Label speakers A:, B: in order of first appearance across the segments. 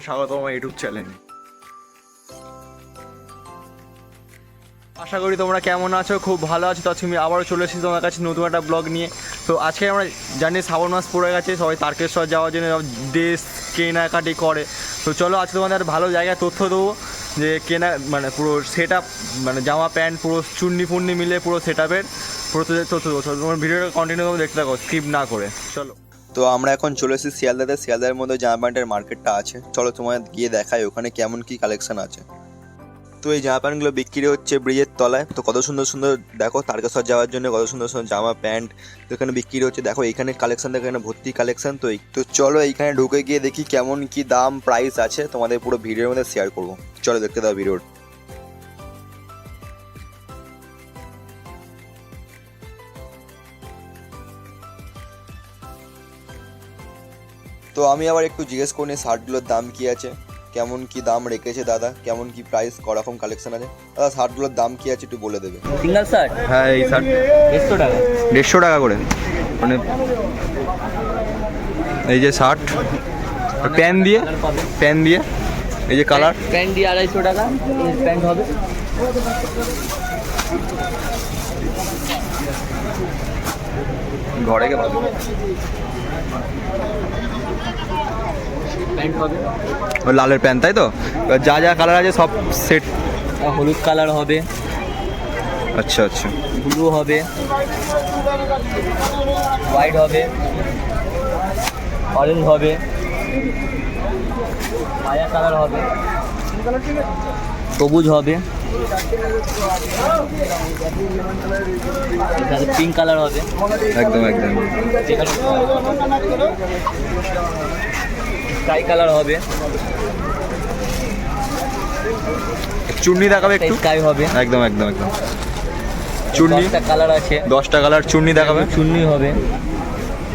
A: সবাইকে স্বাগত আমার ইউটিউব চ্যানেলে আশা করি তোমরা কেমন আছো? খুব ভালো আছো। তো তুমি আবারও চলে এসেছি তোমার কাছে নতুন একটা ব্লগ নিয়ে। তো আজকে আমরা জানি শ্রাবণ মাস পড়ে গেছে। সবাই তারকেশ্বর যাওয়ার জন্য ড্রেস কেনাকাটি করে। তো চলো আজকে তোমাদের একটা ভালো জায়গায় তথ্য দেবো যে কেনা মানে পুরো সেট মানে জামা, প্যান্ট, পুরো চুন্নি ফুন্নি মিলে পুরো সেট আপের পুরো তথ্য দেবো। তোমার ভিডিওটা কন্টিনিউ দেখতে থাকো স্কিপ না করে। চলো।
B: তো আমরা এখন চলে এসেছি শিয়ালদাতে। শিয়ালদার মধ্যে জামা প্যান্টের মার্কেটটা আছে। চলো তোমার গিয়ে দেখাই ওখানে কেমন কি কালেকশন আছে। তো এই জামা প্যান্টগুলো বিক্রি হচ্ছে ব্রিজের তলায়। তো কত সুন্দর সুন্দর, দেখো তারকেশ্বর যাওয়ার জন্য কত সুন্দর সুন্দর জামা প্যান্ট তো এখানে বিক্রি হচ্ছে। দেখো এখানে কালেকশন দেখো এখানে ভর্তি কালেকশন তো তো চলো এইখানে ঢুকে গিয়ে দেখি কেমন কি দাম প্রাইস আছে। তোমাদের পুরো ভিডিওর মধ্যে শেয়ার করব। চলো দেখতে দাও ভিডিওর। তো আমি আবার একটু জিজ্ঞেস করি শার্টগুলোর দাম কি আছে? কেমন কি দাম রেখেছে দাদা? কেমন কি প্রাইস করকম কালেকশন আছে? দাদা শার্টগুলোর দাম কি আছে একটু বলে দেবে।
C: সিঙ্গেল শার্ট
A: হ্যাঁ এই শার্ট।
C: দেড়শো টাকা।
A: দেড়শো টাকা করে। মানে এই যে শার্ট প্যান দিয়ে প্যান দিয়ে এই যে কালার
C: প্যান্ট দিয়ে আড়াইশো টাকা প্যান্ট হবে।
A: ঘরে গে
C: প্যান্ট
A: লালের প্যান তাই তো? যা যা কালার আছে সব সেট
C: হলুদ কালার হবে।
A: আচ্ছা আচ্ছা।
C: ব্লু হবে। হোয়াইট হবে। অরেঞ্জ হবে। মায়া কালার হবে। সবুজ হবে। পিঙ্ক কালার হবে।
A: একদম একদম।
C: স্কাই কালার হবে।
A: চুন্নি দেখাবে একটু?
C: স্কাই হবে।
A: একদম একদম একদম। চুন্নি?
C: একটা কালার আছে।
A: দশটা কালার চুন্নি দেখাবে?
C: চুন্নি হবে।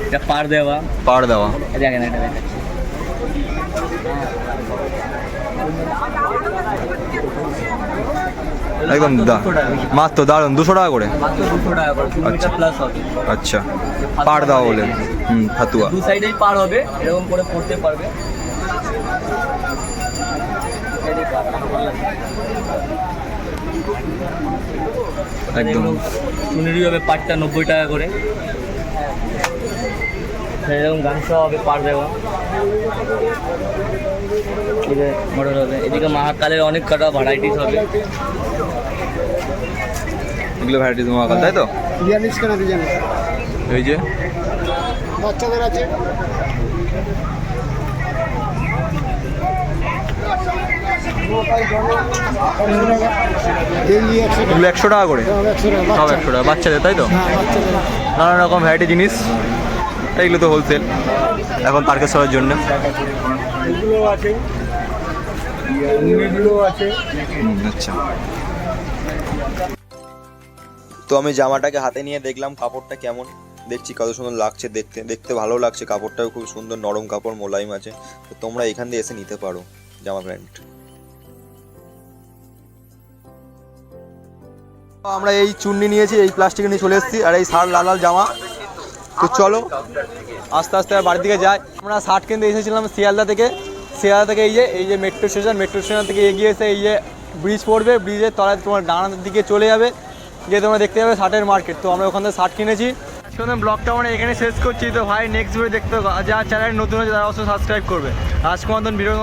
C: এটা পার দেওয়া।
A: পার দেওয়া।
C: দেখেন এটা
A: একদম মাত্র দারুণ দুশো টাকা করে?
C: করে প্লাস হবে।
A: আচ্ছা। পার দেওয়া বলে। হুম ফাতুয়া।
C: দু সাইডেই পার হবে এরকম করে পড়তে পারবে।
A: একদম।
C: চুনেরি হবে পাটটা নব্বই টাকা করে। এরকম গামছা হবে পার দেওয়া। মডেল হবে। এদিকে মহাকালের অনেক কটা ভ্যারাইটিস হবে।
A: এগুলো ভ্যারাইটিস মহাকাল তাই তো?
D: বিয়াল্লিশ কেনা ডিজাইন
A: এই যে?
D: বাচ্চাদের আছে। একশো টাকা।
A: এগুলো একশো টাকা করে? সব একশো টাকা বাচ্চাদের তাই তো?
D: হ্যাঁ
A: নানা রকম ভ্যারাইটি জিনিস। এইগুলো তো হোলসেল এখন তারকেশ্বরের জন্য।
D: এগুলো আছে। আছে।
A: আচ্ছা।
B: তো আমি জামাটাকে হাতে নিয়ে দেখলাম কাপড়টা কেমন। দেখছি কত সুন্দর লাগছে দেখতে দেখতে ভালো লাগছে, কাপড়টাও খুব সুন্দর নরম কাপড়, মোলায়েম আছে। তো তোমরা এখান দিয়ে এসে নিতে পারো জামা প্যান্ট।
A: আমরা এই চুন্নি নিয়েছি, এই প্লাস্টিকে নিয়ে চলে এসেছি, আর এই শার্ট লাল লাল জামা। তো চলো, আস্তে আস্তে বাড়ির দিকে যাই। আমরা শার্ট কিনতে এসেছিলাম শিয়ালদা থেকে। শিয়ালদা থেকে এই যে এই যে মেট্রো স্টেশন মেট্রো স্টেশন থেকে এগিয়ে এসে এই যে ব্রিজ পড়বে ব্রিজের তলায় তোমার ডানার দিকে চলে যাবে। গিয়ে তোমরা দেখতে পাবে শার্টের মার্কেট তো আমরা ওখান থেকে শার্ট কিনেছি। শুনুন ব্লগটা আমরা এখানে শেষ করছি। তো ভাই নেক্সট ভিডিও দেখতে যা চ্যানেল নতুন হয়েছে, তারা অবশ্যই সাবস্ক্রাইব করবে। আজকে মতন ভিডিও